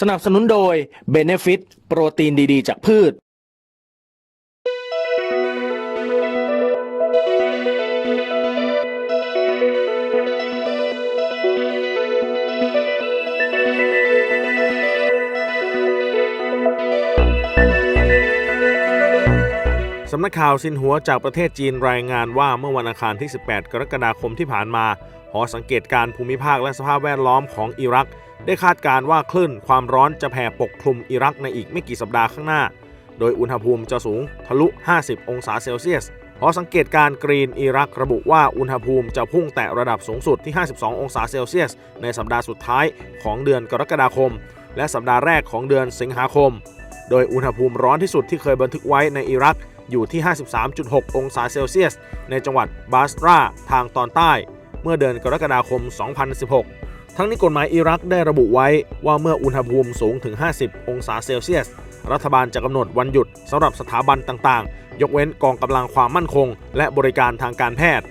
สนับสนุนโดย Benefit โปรตีนดีๆ จากพืช สำนักข่าวซินหัวจากประเทศจีนรายงานว่าเมื่อวันอังคารที่ 18 กรกฎาคมที่ผ่านมา หอสังเกตการภูมิภาคและสภาพแวดล้อมของอิรัก ได้คาดการ์ว่าคลื่นความร้อนจะแผ่ปกคลุมอิรักในอีกไม่กี่สัปดาห์ข้างหน้า โดยอุณหภูมิจะสูงทะลุ 50 องศาเซลเซียสหอสังเกตการณ์กรีนอิรักระบุว่าอุณหภูมิจะพุ่งแตะระดับสูงสุดที่ 52 องศาเซลเซียส ในสัปดาห์สุดท้ายของเดือนกรกฎาคม และสัปดาห์แรกของเดือนสิงหาคม โดยอุณหภูมิร้อนที่สุดที่เคยบันทึกไว้ในอิรักอยู่ที่ 53.6 องศาเซลเซียส ในจังหวัดบาสราทางตอนใต้ เมื่อเดือนกรกฎาคม 2016 ทั้งนี้กฎหมายอิรักได้ระบุไว้ว่าเมื่ออุณหภูมิสูงถึง 50 องศาเซลเซียส รัฐบาลจะกำหนดวันหยุดสำหรับสถาบันต่างๆ ยกเว้นกองกำลังความมั่นคง และบริการทางการแพทย์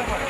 so much.